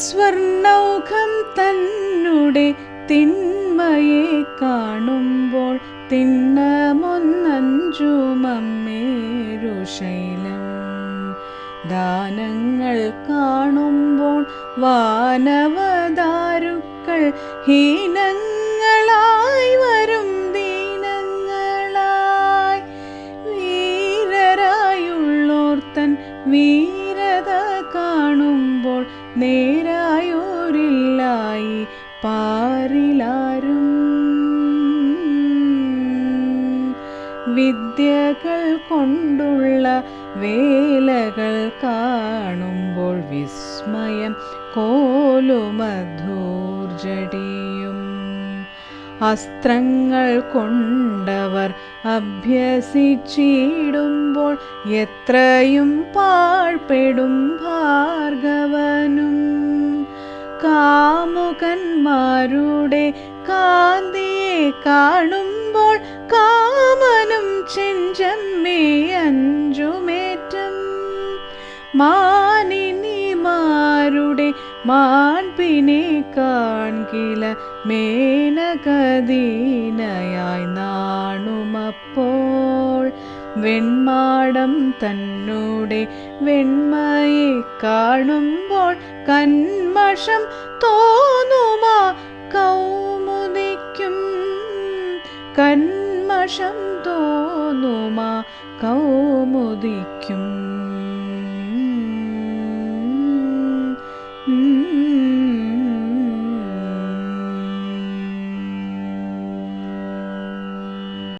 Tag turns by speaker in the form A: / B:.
A: സ്വർണൗഘം തന്നെ തിന്മയെ കാണുമ്പോൾ തിണ്ണമൊന്നഞ്ചുമമ്മേരുശൈലം ദാനങ്ങൾ കാണുമ്പോൾ വാനവദാരുക്കൾ ഹീനങ്ങളായി വരും ദീനങ്ങളായി. വീരരായുള്ളോർത്തൻ വീരത കാണുമ്പോൾ നേരായോരില്ലായി പാരിലാരും. വിദ്യകൾ കൊണ്ടുള്ള വേലകൾ കാണുമ്പോൾ വിസ്മയം കോലുമധൂർജടിയും. അസ്ത്രങ്ങൾ കൊണ്ടവർ അഭ്യസിച്ചിടുമ്പോൾ എത്രയും പാഴ്പെടും ഭാർഗവനും. കാമുകന്മാരുടെ കാന്തിയെ കാണുമ്പോൾ കാമനും ചെഞ്ചമ്മേ അഞ്ചുമേറ്റം. മാനിനിമാരുടെ മാൻപിനെ കാൺകില മേനകദീനയായി നാണുമപ്പോൾ വെൺമാടം തന്നൂടെ വെൺമയെ കാണുമ്പോൾ കന്മഷം തോന്നുമാ. കൗമുദിക്കും കന്മഷം തോന്നുമാ. കൗമുദിക്കും. Mm-hmm.